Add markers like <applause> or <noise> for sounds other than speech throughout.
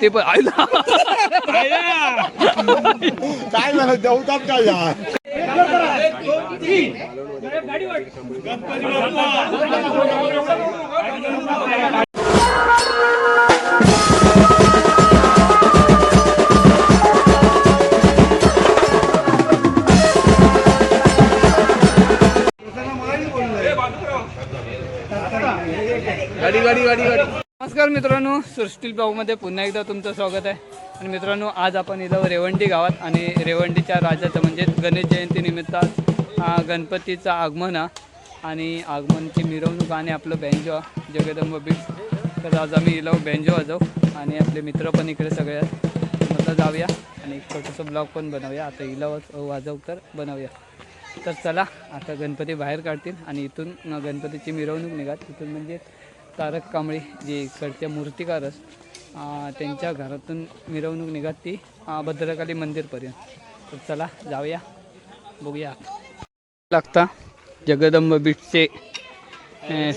ते पण आयला. काय झालं? देवतात काय यार गाडी नमस्कार मित्रांनो सुरस्टील ब्लॉगमध्ये पुन्हा एकदा तुमचं स्वागत आहे. आणि मित्रांनो आज आपण इथं रेवंडी गावात आणि रेवंडीच्या राजाचं म्हणजे गणेश जयंतीनिमित्त गणपतीचं आगमन आणि आगमनची मिरवणूक आणि आपलं बँजो जगदंब बीच तर आज आम्ही इलाव बँजो वाजवू आणि आपले मित्र पण इकडे सगळे आहेत. म्हटलं जाऊया आणि एक छोटंसं ब्लॉग पण बनवूया. आता इलावच वाजव तर बनवूया. तर चला आता गणपती बाहेर काढतील आणि इथून गणपतीची मिरवणूक निघात इथून म्हणजे तारक कांबळे जे इकडच्या मूर्तिकारच त्यांच्या घरातून मिरवणूक निघात ती भद्रकाली मंदिरपर्यंत तर चला जाऊया. बघूया. लागता जगदंब बीटचे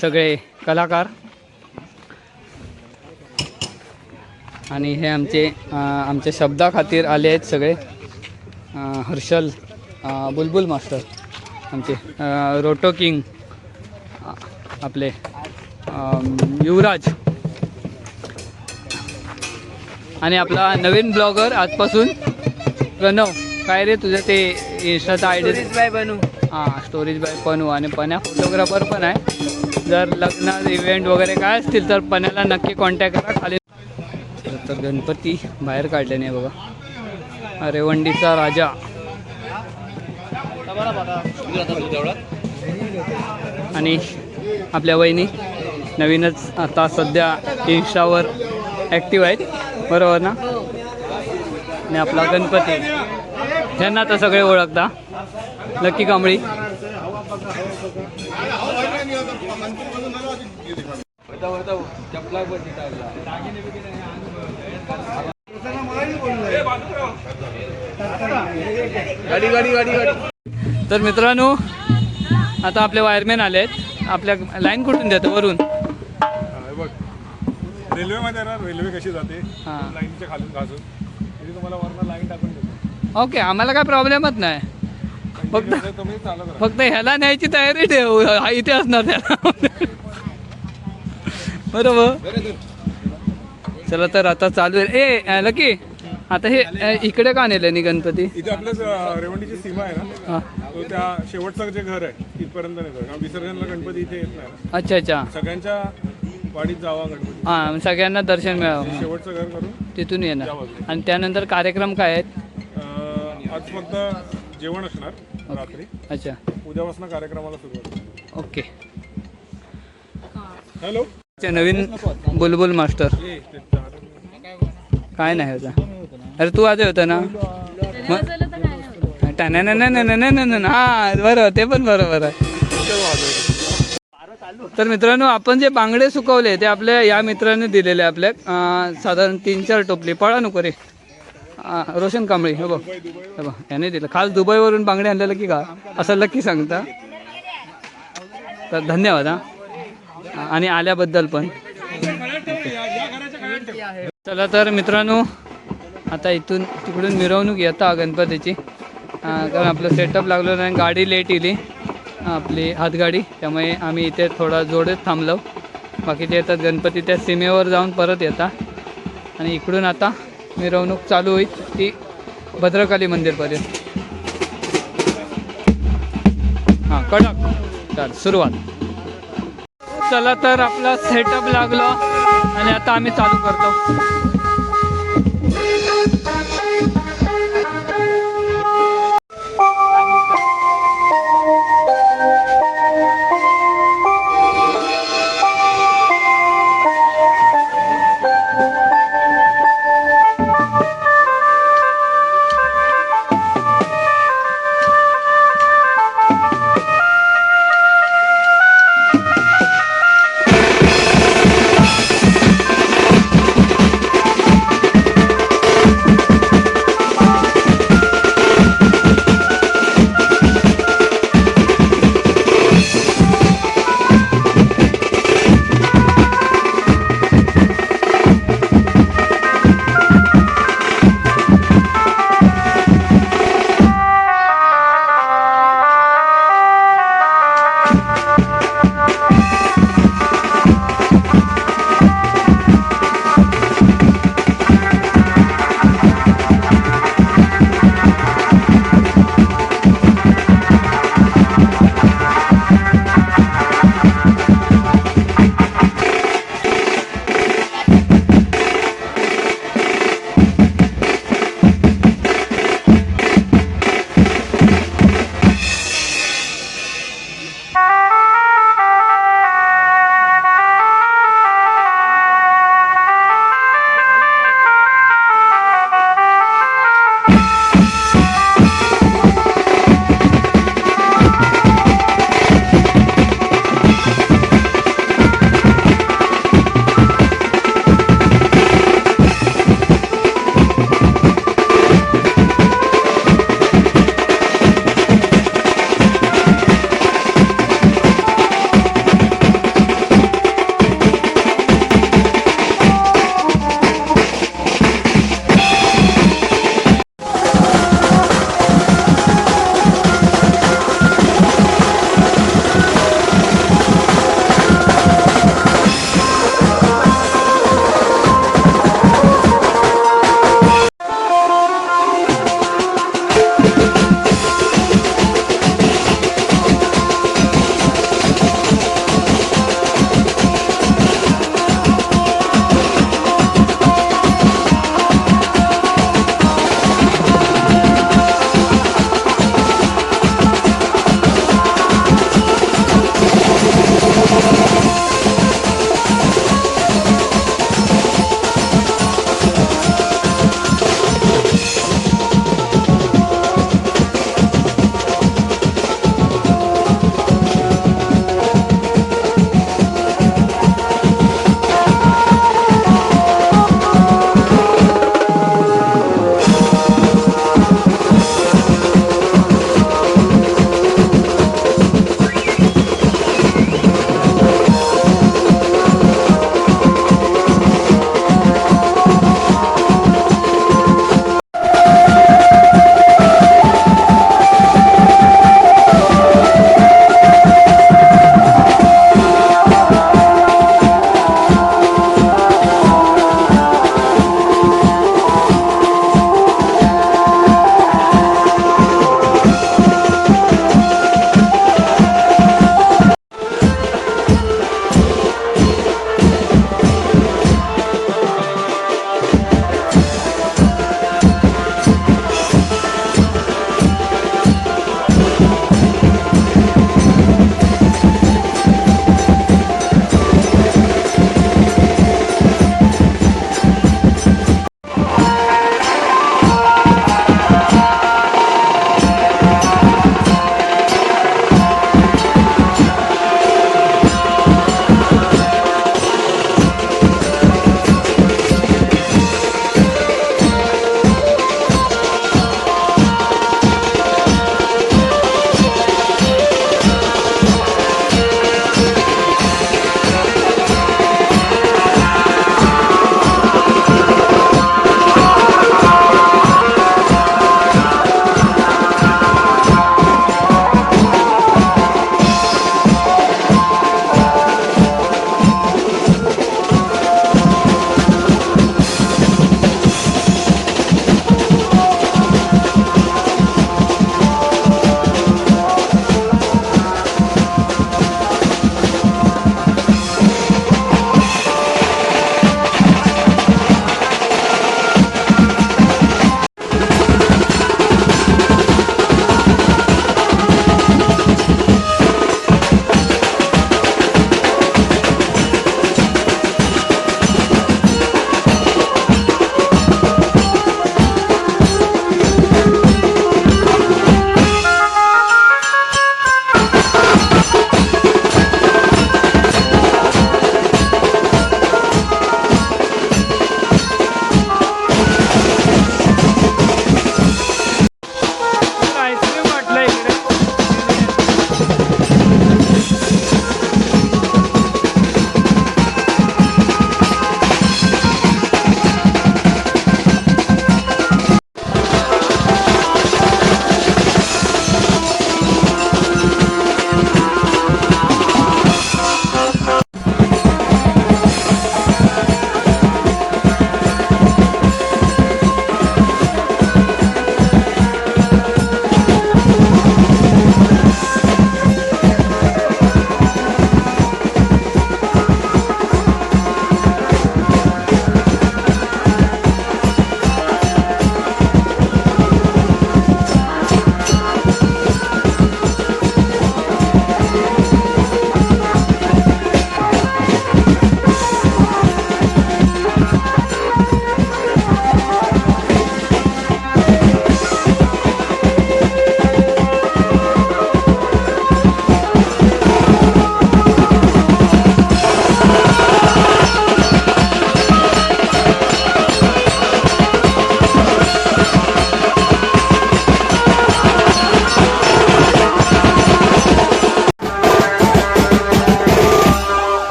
सगळे कलाकार. आणि हे आमचे आमच्या शब्दा खातीर आले आहेत सगळे. हर्षल बुलबुल मास्टर. आमचे रोटो किंग आपले. युवराज. आणि आपला नवीन ब्लॉगर आजपासून प्रणव. काय रे तुझं ते इंस्टाचा आयडी बाय बनू. हां स्टोरीज बाय पनू आणि पण्या फोटोग्राफर पण आहे. जर लग्न इव्हेंट वगैरे काय असतील तर पण्याला नक्की कॉन्टॅक्ट करा. खाली तर गणपती बाहेर काढले नाही बघा. रेवंडीचा राजा. आणि आपल्या वहिनी. नवीनच आता सध्या इन्स्टावर ॲक्टिव्ह आहेत. बरोबर ना? आणि आपला गणपती. त्यांना तर सगळे ओळखता. लकी कांबळी गाडी गाडी गाडी गाडी तर मित्रांनो आता आपले वायरमॅन आले आहेत आपल्या लाईन कुठून देतो? वरून. रेल्वेमध्ये ना रेल्वे कशी जाते? हां. लाईनच्या खालून घासून. तिथे तुम्हाला वरनं लाईन टाकून देतो. ओके आम्हाला काय प्रॉब्लेमच नाही. फक्त तर तुम्ही चालत राहा. फक्त ह्याला न्यायची तयारी ठेव. हा इथे असणार त्याला. बरोबर? चला तर आता चालू आहे. ए अ, लकी आता हे अ, इकडे का नेले नि गणपती? इथे आपल्या रेवंडीची सीमा आहे ना. हा. तो त्या शेवटचं जे घर आहे तिथपर्यंत नेतो. कारण विसर्जनला गणपती इथे येत नाही. अच्छा अच्छा. सगळ्यांच्या वाडीत जावा गणपती. हां सगळ्यांना दर्शन मिळावं. शेवटचं घर करून तिथून येणार आणि त्यानंतर कार्यक्रम काय आहेत? अं, आज फक्त जेवण असणार रात्री. अच्छा. उद्यापासून कार्यक्रमाला सुरुवात. ओके. हॅलो. नवीन बुलबुल मास्टर. काय नाही होता. अरे तू आज होता ना? हा बरोबर ते पण बरोबर आहे. तर मित्रांनो आपण जे बांगडे सुकवले ते आपल्या या मित्राने दिलेले आपल्या साधारण तीन चार टोपली. पळा नको रे रोशन कांबळी हो बघ. हे बघ याने दिलं. खाल दुबईवरून बांगडे आणलेलं की का? असं लक्की सांगता. तर धन्यवाद हा. आणि आल्याबद्दल पण. चला तर मित्रांनो आता इथून तिकडून मिरवणूक येता गणपतीची. कारण आपलं सेटअप लागलं नाही गाडी लेट इली. आपली हातगाडी त्यामुळे आम्ही इथे थोडा जोडेच थांबलो. बाकीचे येतात गणपती त्या सीमेवर जाऊन परत येतात. आणि इकडून आता मिरवणूक चालू होईल ती भद्रकाली मंदिरपर्यंत. हां कडक. चाल सुरुवात. चला तर आपला सेटअप लागलो. आणि आता आम्ही चालू करतो.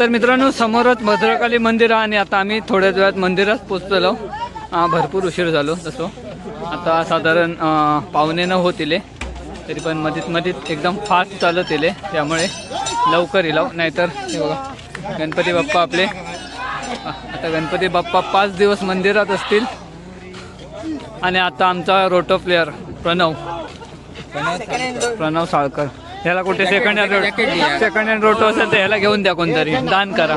तर मित्रांनो समोरच भद्रकाली मंदिर आहे आणि आता आम्ही थोड्याच वेळात मंदिरात पोचलेलो भरपूर उशीर झालो तसो. आता साधारण पाहुणे न होतील. तरी पण मधीत मधीत एकदम फास्ट चालत येले. त्यामुळे लवकर येलो. नाहीतर गणपती बाप्पा आपले. आता गणपती बाप्पा पाच दिवस मंदिरात असतील. आणि आता आमचा रोटो प्लेअर प्रणव. प्रणव साळकर. ह्याला कुठे second hand second hand rotor असेल तर ह्याला घेऊन द्या कोणतरी. दान करा.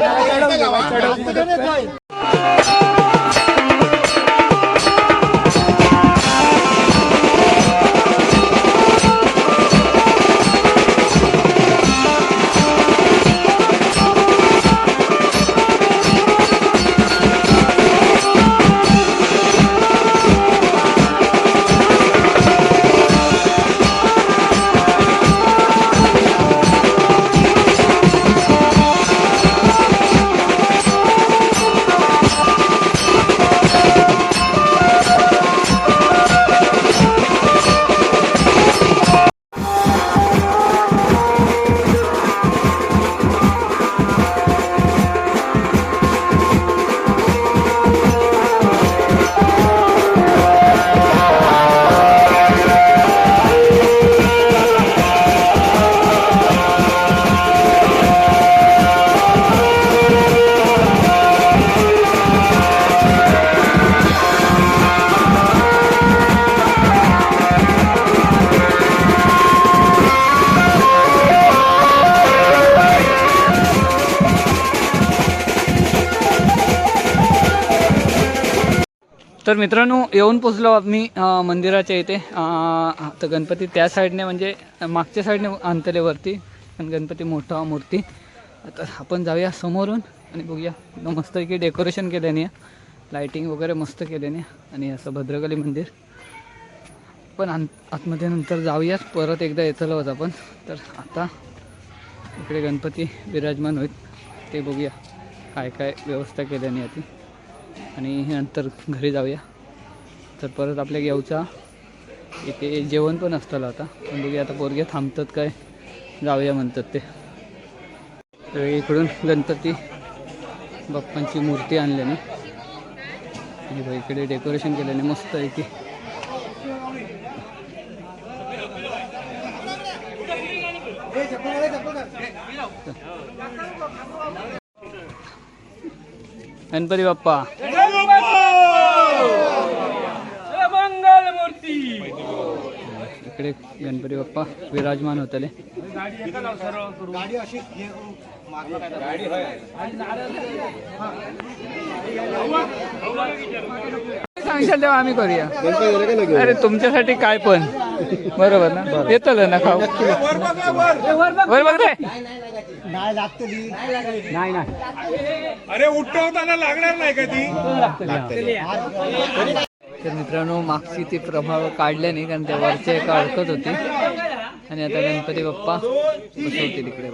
तर मित्रांनो येऊन पोचलो आम्ही मंदिराच्या इथे. तर गणपती त्या साईडने म्हणजे मागच्या साईडने अंतलेवरती आणि पण गणपती मोठा मूर्ती. तर आपण जाऊया समोरून आणि बघूया. मस्त की डेकोरेशन केल्याने लाईटिंग वगैरे मस्त केल्याने आणि असं भद्रकाली मंदिर. पण आन आतमध्ये नंतर जाऊयाच परत एकदा येतलोच आपण. तर आता इकडे गणपती विराजमान होईल. ते बघूया. काय काय व्यवस्था केल्याने आधी. आणि नंतर घरी जाऊया. तर परत आपल्या घेऊचा इथे जेवण पण असतं आता. पण बघूया आता पोरगे थांबतात काय? जाऊया म्हणतात ते. तर इकडून गणपती बाप्पांची मूर्ती आणल्याने आणि इकडे डेकोरेशन केल्याने मस्त आहे की. गणपती बाप्पा. इकडे गणपती बाप्पा विराजमान होतले. सांगशाल तेव्हा आम्ही करूया. अरे तुमच्यासाठी काय पण. बरोबर ना? येतलं ना खाऊ? वर बघ रे. अरे उठवताना लागणार नाही का ती? तर मित्रांनो मागची ती प्रभाव काढले नाही कारण त्या वरचे एका अडकत होती. आणि आता गणपती बाप्पा बसवतील इकडे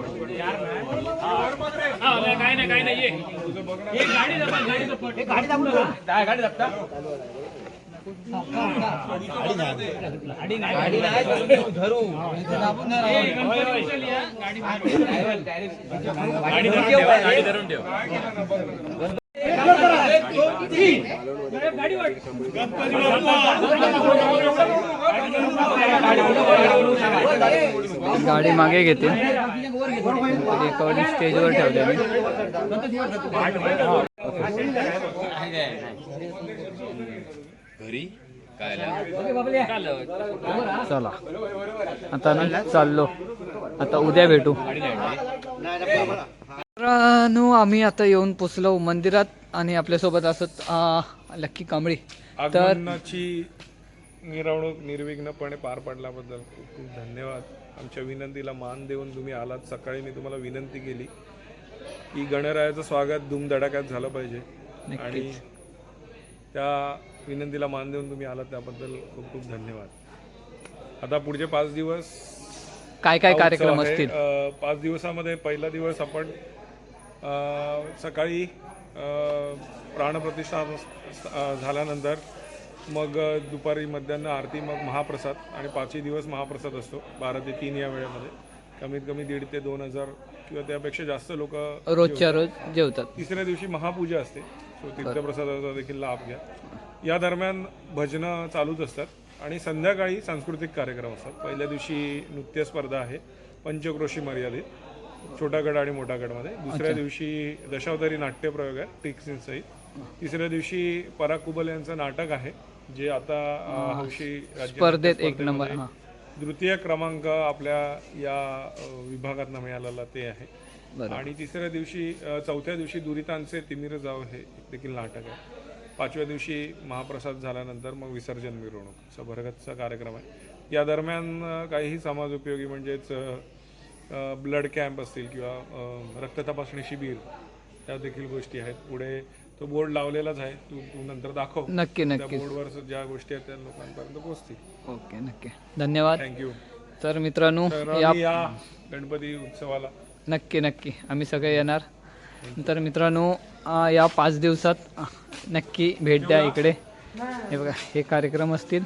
गाडी गणपती एका वेळी स्टेजवर ठेवले मी चला. आता मी चाललो. आता उद्या भेटू. मित्रांनो आम्ही आता येऊन पोचलो मंदिरात आणि आपल्यासोबत असत लक्की कांबळी. तर मिरवणूक निर्विघ्नपणे पार पडल्याबद्दल खूप खूप धन्यवाद. आमच्या विनंतीला मान देऊन तुम्ही आलात. सकाळी मी तुम्हाला विनंती केली की गणरायाचं स्वागत धूमधडाक्यात झालं पाहिजे. आणि त्या विनंतीला मान देऊन तुम्ही आलात त्याबद्दल खूप खूप धन्यवाद. आता पुढचे पाच दिवस काय काय कार्यक्रम. असतील? पाच दिवसामध्ये पहिला दिवस आपण सकाळी प्राणप्रतिष्ठा झाल्यानंतर मग दुपारी मध्यान्ह आरती मग महाप्रसाद आणि पाचही दिवस महाप्रसाद असतो. बारा ते तीन या वेळेमध्ये. कमीत कमी दीड ते दोन हजार किंवा त्यापेक्षा जास्त लोक रोजच्या रोज जेवतात. तिसऱ्या दिवशी महापूजा असते. सो तीर्थप्रसादाचा देखील लाभ घ्या. या दरम्यान भजनं चालूच असतात आणि संध्याकाळी सांस्कृतिक कार्यक्रम असतात. पहिल्या दिवशी नृत्य स्पर्धा आहे. पंचक्रोशी मर्यादित. छोटा गड आणि मोठा गडमध्ये दुसऱ्या दिवशी दशावतारी नाट्यप्रयोग आहे टिक्सिन सहित. तिसऱ्या दिवशी पराग कुबल यांचं नाटक आहे जे आता हौशी स्पर्धेत एक नंबर द्वितीय क्रमांक आपल्या या विभागात मिळालेला ते आहे. आणि तिसऱ्या दिवशी चौथ्या दिवशी दुरितांचे तिमिर जाव हे देखील नाटक आहे. पाचव्या दिवशी महाप्रसाद झाल्यानंतर मग विसर्जन मिरवणूक असा भरगतचा कार्यक्रम आहे. या दरम्यान काहीही समाज उपयोगी म्हणजेच ब्लड कॅम्प असतील किंवा रक्त तपासणी शिबिर त्या देखील गोष्टी आहेत. पुढे तो बोर्ड लावलेलाच आहे. तू तू नंतर दाखव. नक्की नक्की बोर्डवर ज्या गोष्टी आहेत त्या लोकांपर्यंत पोहोचतील. ओके नक्की. धन्यवाद. थँक्यू तर मित्रांनो तर या गणपती उत्सवाला नक्की नक्की. आम्ही सगळे येणार. तर मित्रांनो या पाच दिवसात नक्की भेट द्या इकडे. हे बघा हे कार्यक्रम असतील.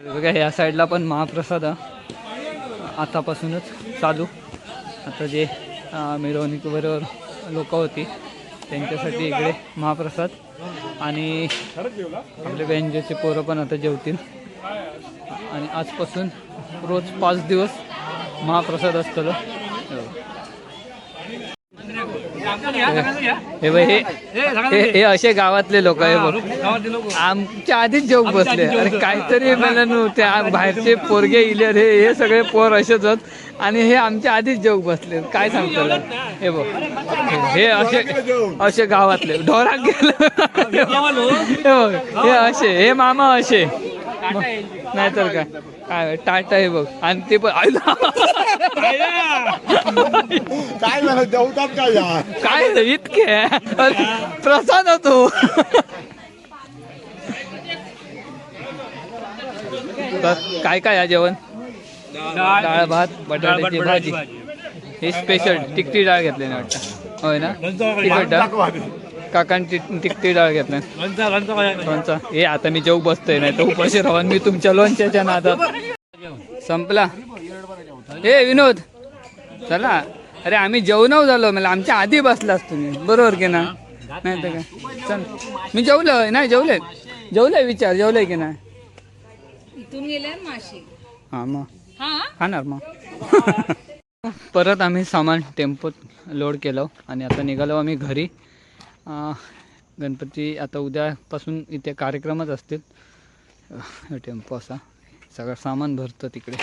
हे बघा या साईडला पण महाप्रसाद आतापासूनच चालू. आता जे मिरवणुकीबरोबर लोक होती त्यांच्यासाठी इकडे महाप्रसाद. आणि आपले व्यंजेचे पोरं पण आता जेवतील. आणि आजपासून रोज पाच दिवस महाप्रसाद असतो हे बघ हे हे- हे असे गावातले लोक आहे बघ. आमच्या आधीच जेवू बसले. अरे काहीतरी मला त्या बाहेरचे पोरगे इले रे हे सगळे पोर असेच आहेत आणि हे आमच्या आधीच जेवू बसले. काय सांगतात हे बघ. हे असे असे गावातले. ढोराक गेलं. हे हे असे. हे मामा असे. नाहीतर काय? काय टाटा आहे बघ. आणि ते पण आयला. काय झालं? जेवतात काय या? काय रे, इतके अरे, प्रसाद होतो तर काय काय आहे जेवण? डाळ भात बटाट्याची भाजी. हे स्पेशल तिकटी डाळ घेतली ना वाटतं. होय ना? तिखट डाळ. काकांची तिकटी डाळ घेतली. लोणचा हे आता मी जेव बसतोय नाही तर उपाशी राहून मी तुमच्या लोणच्याच्या नादात. संपला. हे विनोद. चला. अरे आम्ही जेवणाव झालो मला आमच्या आधी बसलास तुम्ही. बरोबर की ना? नाही तर काय? चल. मी जेवलोय नाही जेवले. जेवलंय विचार. जेवलंय की नाही? इथून माशी. हां मग. खाणार मग. <laughs> परत आम्ही सामान टेम्पोत लोड केलं आणि आता निघालो आम्ही घरी. गणपती आता उद्यापासून इथे कार्यक्रमच असतील. टेम्पो असा. सगळं सामान भरतं तिकडे.